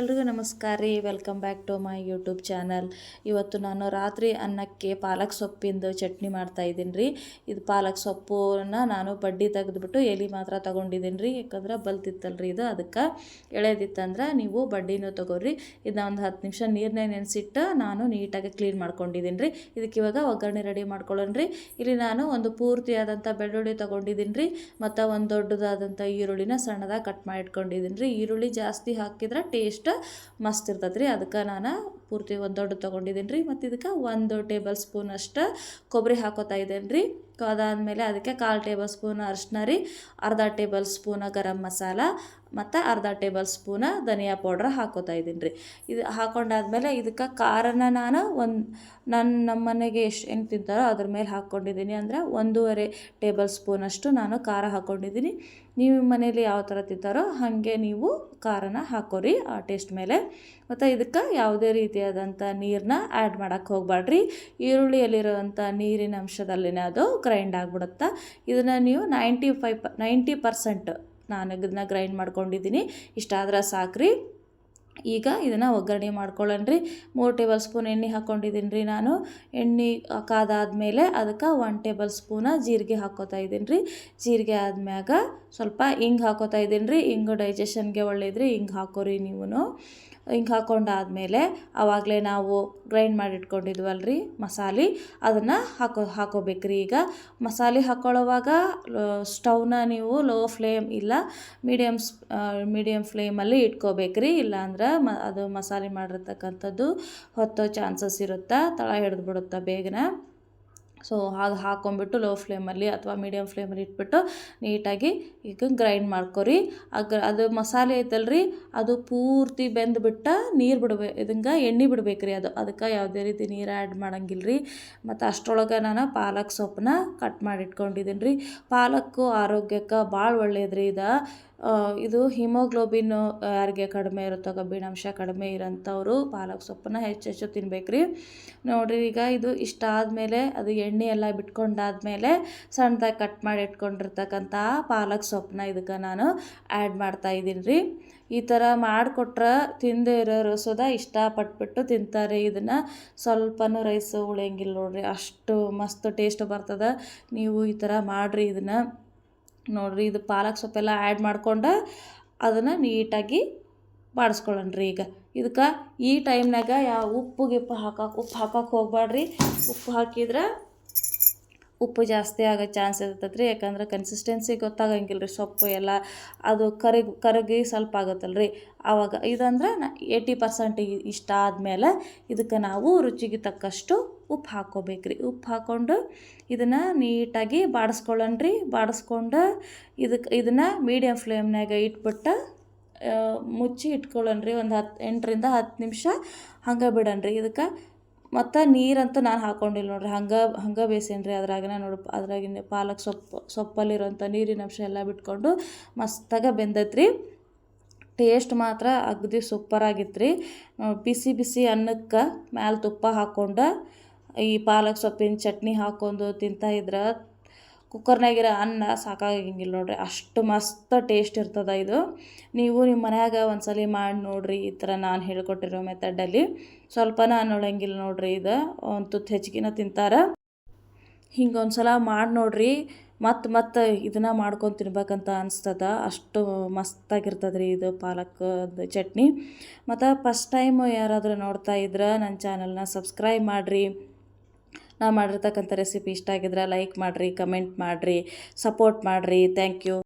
ಎಲ್ರಿಗೂ ನಮಸ್ಕಾರ ರೀ. Welcome back to my YouTube channel ಇವತ್ತು ನಾನು ರಾತ್ರಿ ಅನ್ನಕ್ಕೆ ಪಾಲಕ್ ಸೊಪ್ಪಿಂದು ಚಟ್ನಿ ಮಾಡ್ತಾ ಇದ್ದೀನಿ ರೀ. ಇದು ಪಾಲಕ್ ಸೊಪ್ಪನ್ನ ನಾನು ಬಡ್ಡಿ ತೆಗೆದುಬಿಟ್ಟು ಎಲೆ ಮಾತ್ರ ತೊಗೊಂಡಿದ್ದೀನಿ ರೀ. ಯಾಕಂದ್ರೆ ಬಲ್ತಿತ್ತಲ್ಲ ರೀ ಇದು. ಅದಕ್ಕೆ ಎಳೆದಿತ್ತಂದ್ರೆ ನೀವು ಬಡ್ಡಿನೂ ತೊಗೊರಿ. ಇದನ್ನ ಒಂದು ಹತ್ತು ನಿಮಿಷ ನೀರನ್ನೇ ನೆನೆಸಿಟ್ಟು ನಾನು ನೀಟಾಗಿ ಕ್ಲೀನ್ ಮಾಡ್ಕೊಂಡಿದ್ದೀನಿ ರೀ. ಇದಕ್ಕೆ ಇವಾಗ ಒಗ್ಗರಣೆ ರೆಡಿ ಮಾಡ್ಕೊಳ್ಳೋಣ ರೀ. ಇಲ್ಲಿ ನಾನು ಒಂದು ಪೂರ್ತಿಯಾದಂಥ ಬೆಳ್ಳುಳ್ಳಿ ತೊಗೊಂಡಿದ್ದೀನಿ ರೀ. ಮತ್ತು ಒಂದು ದೊಡ್ಡದಾದಂಥ ಈರುಳ್ಳಿನ ಸಣ್ಣದಾಗಿ ಕಟ್ ಮಾಡಿ ಇಟ್ಕೊಂಡಿದ್ದೀನಿ ರೀ. ಈರುಳ್ಳಿ ಜಾಸ್ತಿ ಹಾಕಿದ್ರೆ ಟೇಸ್ಟ್ ಮಸ್ತ್ ಇರ್ತೈತೆ ರೀ. ಅದಕ್ಕೆ ನಾನು ಪೂರ್ತಿ ಒಂದು ದೊಡ್ಡ ತೊಗೊಂಡಿದ್ದೀನಿ ರೀ. ಮತ್ತು ಇದಕ್ಕೆ ಒಂದು ಟೇಬಲ್ ಸ್ಪೂನ್ ಅಷ್ಟು ಕೊಬ್ಬರಿ ಹಾಕೋತಾ ಇದ್ದೇನೆ ರೀ. ಅದಾದಮೇಲೆ ಅದಕ್ಕೆ ಕಾಲು ಟೇಬಲ್ ಸ್ಪೂನ್ ಅರಿಶಿನ ರೀ, ಅರ್ಧ ಟೇಬಲ್ ಸ್ಪೂನ ಗರಂ ಮಸಾಲ ಮತ್ತು ಅರ್ಧ ಟೇಬಲ್ ಸ್ಪೂನ ಧನಿಯಾ ಪೌಡ್ರ್ ಹಾಕೋತಾ ಇದ್ದೀನಿ ರೀ. ಇದು ಹಾಕೊಂಡಾದ್ಮೇಲೆ ಇದಕ್ಕೆ ಖಾರನ ನಾನು ಒಂದು, ನನ್ನ, ನಮ್ಮ ಮನೆಗೆ ಎಷ್ಟು ಹೆಂಗೆ ತಿಂತಾರೋ ಅದ್ರ ಮೇಲೆ ಹಾಕ್ಕೊಂಡಿದ್ದೀನಿ ಅಂದರೆ ಒಂದೂವರೆ ಟೇಬಲ್ ಸ್ಪೂನಷ್ಟು ನಾನು ಖಾರ ಹಾಕ್ಕೊಂಡಿದ್ದೀನಿ. ನೀವು ಮನೇಲಿ ಯಾವ ಥರ ತಿಂತಾರೋ ಹಾಗೆ ನೀವು ಖಾರನ ಹಾಕೋರಿ ಆ ಟೇಸ್ಟ್ ಮೇಲೆ. ಮತ್ತು ಇದಕ್ಕೆ ಯಾವುದೇ ರೀತಿಯಾದಂಥ ನೀರನ್ನ ಆ್ಯಡ್ ಮಾಡೋಕ್ಕೆ ಹೋಗಬೇಡ್ರಿ. ಈರುಳ್ಳಿಯಲ್ಲಿರುವಂಥ ನೀರಿನ ಅಂಶದಲ್ಲಿನೇ ಅದು ಗ್ರೈಂಡ್ ಆಗಿಬಿಡುತ್ತೆ? ಇದನ್ನು ನೀವು ನೈಂಟಿ ಫೈವ್ ಪ ನೈಂಟಿ ಪರ್ಸೆಂಟ್ ನಾನು ಇದನ್ನ ಗ್ರೈಂಡ್ ಮಾಡ್ಕೊಂಡಿದ್ದೀನಿ. ಇಷ್ಟಾದ್ರೆ ಸಾಕ್ರಿ. ಈಗ ಇದನ್ನು ಒಗ್ಗರಣೆ ಮಾಡ್ಕೊಳ್ಳೋಣ ರೀ ಮೂರು ಟೇಬಲ್ ಸ್ಪೂನ್ ಎಣ್ಣೆ ಹಾಕ್ಕೊಂಡಿದ್ದೀನಿ ರೀ ನಾನು. ಎಣ್ಣೆ ಕಾದಾದ್ಮೇಲೆ ಅದಕ್ಕೆ ಒನ್ ಟೇಬಲ್ ಸ್ಪೂನ ಜೀರಿಗೆ ಹಾಕೋತಾ ಇದ್ದೀನಿ ರೀ ಜೀರಿಗೆ ಆದ್ಮ್ಯಾಗ ಸ್ವಲ್ಪ ಹಿಂಗೆ ಹಾಕೋತಾ ಇದ್ದೀನಿ ರೀ ಹಿಂಗೆ ಡೈಜೆಷನ್ಗೆ ಒಳ್ಳೇದ್ರಿ. ಹಿಂಗೆ ಹಾಕೋರಿ ನೀವು ಹಿಂಗೆ ಹಾಕ್ಕೊಂಡಾದ್ಮೇಲೆ ಆವಾಗಲೇ ನಾವು ಗ್ರೈಂಡ್ ಮಾಡಿ ರೀ ಮಸಾಲೆ. ಅದನ್ನು ಹಾಕೋ, ಹಾಕೋಬೇಕ್ರಿ ಈಗ. ಮಸಾಲೆ ಹಾಕ್ಕೊಳ್ಳೋವಾಗ ಸ್ಟವ್ನ ನೀವು ಲೋ ಫ್ಲೇಮ್ ಇಲ್ಲ ಮೀಡಿಯಮ್ ಮೀಡಿಯಮ್ ಫ್ಲೇಮಲ್ಲಿ ಇಟ್ಕೋಬೇಕ್ರಿ. ಇಲ್ಲಾಂದ್ರೆ ಮ, ಅದು ಮಸಾಲೆ ಮಾಡಿರ್ತಕ್ಕಂಥದ್ದು ಹೊತ್ತೋ ಚಾನ್ಸಸ್ ಇರುತ್ತೆ? ತಳ ಹಿಡಿದು ಬಿಡುತ್ತೆ ಬೇಗನೆ? ಸೊ ಹಾಗೆ ಹಾಕೊಂಡ್ಬಿಟ್ಟು ಲೋ ಫ್ಲೇಮಲ್ಲಿ ಅಥವಾ ಮೀಡಿಯಮ್ ಫ್ಲೇಮಲ್ಲಿ ಇಟ್ಬಿಟ್ಟು ನೀಟಾಗಿ ಈಗ ಗ್ರೈಂಡ್ ಮಾಡ್ಕೊರಿ. ಅಗ್ರ ಅದು ಮಸಾಲೆ ಐತಲ್ಲ ರೀ ಅದು ಪೂರ್ತಿ ಬೆಂದ್ಬಿಟ್ಟ ನೀರು ಬಿಡ್ಬೇ ಇದಂಗೆ ಎಣ್ಣೆ ಬಿಡ್ಬೇಕು ರೀ ಅದು. ಅದಕ್ಕೆ ಯಾವುದೇ ರೀತಿ ನೀರು ಆ್ಯಡ್ ಮಾಡಂಗಿಲ್ಲ ರೀ ಮತ್ತು ಅಷ್ಟರೊಳಗೆ ನಾನು ಪಾಲಕ್ ಸೊಪ್ಪನ್ನ ಕಟ್ ಮಾಡಿ ಇಟ್ಕೊಂಡಿದ್ದೀನಿ ರೀ ಪಾಲಕ್ಕು ಆರೋಗ್ಯಕ್ಕೆ ಭಾಳ ಒಳ್ಳೇದು ರೀ ಇದು. ಇದು ಹಿಮೋಗ್ಲೋಬಿನ್ ಯಾರಿಗೆ ಕಡಿಮೆ ಇರುತ್ತೋ ಕಬ್ಬಿಣಾಂಶ ಕಡಿಮೆ ಇರೋಂಥವ್ರು ಪಾಲಕ್ ಸೊಪ್ಪನ್ನ ಹೆಚ್ಚೆಚ್ಚು ಹೆಚ್ಚು ತಿನ್ಬೇಕು ರೀ ನೋಡಿರಿ, ಈಗ ಇದು ಇಷ್ಟ ಆದಮೇಲೆ, ಅದು ಎಣ್ಣೆ ಎಲ್ಲ ಬಿಟ್ಕೊಂಡಾದ್ಮೇಲೆ ಸಣ್ಣದಾಗಿ ಕಟ್ ಮಾಡಿ ಇಟ್ಕೊಂಡಿರ್ತಕ್ಕಂಥ ಪಾಲಕ್ ಸೊಪ್ಪನ್ನ ಇದಕ್ಕೆ ನಾನು ಆ್ಯಡ್ ಮಾಡ್ತಾ ಇದ್ದೀನಿ ರೀ ಈ ಥರ ಮಾಡಿಕೊಟ್ರೆ ತಿಂದೇ ಇರೋರು ರಸದ ಇಷ್ಟಪಟ್ಬಿಟ್ಟು ತಿಂತಾರೆ. ಇದನ್ನು ಸ್ವಲ್ಪನೂ ರೈಸ್ ಉಳಿಯಂಗಿಲ್ಲ ನೋಡ್ರಿ. ಅಷ್ಟು ಮಸ್ತ್ ಟೇಸ್ಟ್ ಬರ್ತದೆ. ನೀವು ಈ ಥರ ಮಾಡಿರಿ ಇದನ್ನು. ನೋಡಿರಿ ಇದು ಪಾಲಕ್ ಸೊಪ್ಪೆಲ್ಲ ಆ್ಯಡ್ ಮಾಡ್ಕೊಂಡು ಅದನ್ನು ನೀಟಾಗಿ ಬಾಡಿಸ್ಕೊಳ್ಳೋಣ ರೀ ಈಗ. ಇದಕ್ಕೆ ಈ ಟೈಮ್ನಾಗ ಯಾವ ಉಪ್ಪು ಗಿಪ್ಪು ಹಾಕಕ್ಕೆ ಉಪ್ಪು ಹಾಕಕ್ಕೆ ಹೋಗ್ಬೇಡ್ರಿ ಉಪ್ಪು ಹಾಕಿದ್ರೆ ಉಪ್ಪು ಜಾಸ್ತಿ ಆಗೋ ಚಾನ್ಸ್ ಇರ್ತೈತೆ ರೀ ಯಾಕಂದ್ರೆ ಕನ್ಸಿಸ್ಟೆನ್ಸಿ ಗೊತ್ತಾಗಂಗಿಲ್ಲ ರೀ ಸೊಪ್ಪು ಎಲ್ಲ. ಅದು ಕರಗಿ ಕರಗಿ ಸ್ವಲ್ಪ ಆಗುತ್ತಲ್ಲ ರೀ ಆವಾಗ ಇದಂದ್ರೆ ನಾ ಏಯ್ಟಿ ಪರ್ಸೆಂಟ್ ಇಷ್ಟ ಆದಮೇಲೆ ಇದಕ್ಕೆ ನಾವು ರುಚಿಗೆ ತಕ್ಕಷ್ಟು ಉಪ್ಪು ಹಾಕ್ಕೋಬೇಕು ಉಪ್ಪು ಹಾಕ್ಕೊಂಡು ಇದನ್ನು ನೀಟಾಗಿ ಬಾಡಿಸ್ಕೊಳ್ಳೋಣ ರೀ ಬಾಡಿಸ್ಕೊಂಡು ಇದಕ್ಕೆ ಇದನ್ನು ಮೀಡಿಯಮ್ ಫ್ಲೇಮ್ನಾಗ ಇಟ್ಬಿಟ್ಟು ಮುಚ್ಚಿ ಇಟ್ಕೊಳ್ಳೋಣ ರೀ ಒಂದು ಹತ್ತು ಎಂಟರಿಂದ ಹತ್ತು ನಿಮಿಷ ಹಂಗೆ ಬಿಡೋಣ ರೀ ಇದಕ್ಕೆ ಮತ್ತು ನೀರಂತೂ ನಾನು ಹಾಕ್ಕೊಂಡಿಲ್ಲ ನೋಡ್ರಿ. ಹಂಗೆ ಹಂಗೆ ಬೇಸೇನಿ ರೀ ಅದ್ರಾಗನ ನೋಡಿ, ಅದ್ರಾಗಿನ ಪಾಲಕ್ ಸೊಪ್ಪು ಸೊಪ್ಪಲ್ಲಿರೋಂಥ ನೀರಿನ ಅಂಶ ಎಲ್ಲ ಬಿಟ್ಕೊಂಡು ಮಸ್ತಾಗ ಬೆಂದೈತ್ರಿ. ಟೇಸ್ಟ್ ಮಾತ್ರ ಅಗದಿ ಸೂಪರಾಗಿತ್ತು ರೀ ಬಿಸಿ ಬಿಸಿ ಅನ್ನಕ್ಕೆ ಮ್ಯಾಲೆ ತುಪ್ಪ ಹಾಕ್ಕೊಂಡು ಈ ಪಾಲಕ್ ಸೊಪ್ಪಿನ ಚಟ್ನಿ ಹಾಕ್ಕೊಂಡು ತಿಂತಾಯಿದ್ರೆ ಕುಕ್ಕರ್ನಾಗಿರೋ ಅನ್ನ ಸಾಕಾಗಂಗಿಲ್ಲ ನೋಡ್ರಿ. ಅಷ್ಟು ಮಸ್ತ್ ಟೇಸ್ಟ್ ಇರ್ತದೆ ಇದು. ನೀವು ನಿಮ್ಮ ಮನ್ಯಾಗ ಒಂದ್ಸಲ ಮಾಡಿ ನೋಡಿರಿ ಈ ಥರ ನಾನು ಹೇಳ್ಕೊಟ್ಟಿರೋ ಮೆಥಡಲ್ಲಿ ಸ್ವಲ್ಪನ ಅನ್ನೋಳಂಗಿಲ್ಲ ನೋಡ್ರಿ ಇದು. ಒಂದು ತುತ್ತು ಹೆಚ್ಚಿಗೆನ ತಿಂತಾರೆ. ಹಿಂಗೆ ಒಂದು ಸಲ ಮಾಡಿ ನೋಡ್ರಿ. ಮತ್ತು ಮತ್ತೆ ಇದನ್ನು ಮಾಡ್ಕೊಂಡು ತಿನ್ಬೇಕಂತ ಅನಿಸ್ತದ. ಅಷ್ಟು ಮಸ್ತಾಗಿರ್ತದೆ ರೀ ಇದು ಪಾಲಕ್ ಚಟ್ನಿ. ಮತ್ತು ಫಸ್ಟ್ ಟೈಮ್ ಯಾರಾದರೂ ನೋಡ್ತಾ ಇದ್ರೆ ನನ್ನ ಚಾನಲ್ನ ಸಬ್ಸ್ಕ್ರೈಬ್ ಮಾಡಿರಿ. ನಾ ಮಾಡಿರ್ತಕ್ಕಂಥ ರೆಸಿಪಿ ಇಷ್ಟ ಆಗಿದ್ರೆ ಲೈಕ್ ಮಾಡಿರಿ ಕಮೆಂಟ್ ಮಾಡಿರಿ ಸಪೋರ್ಟ್ ಮಾಡಿರಿ. Thank you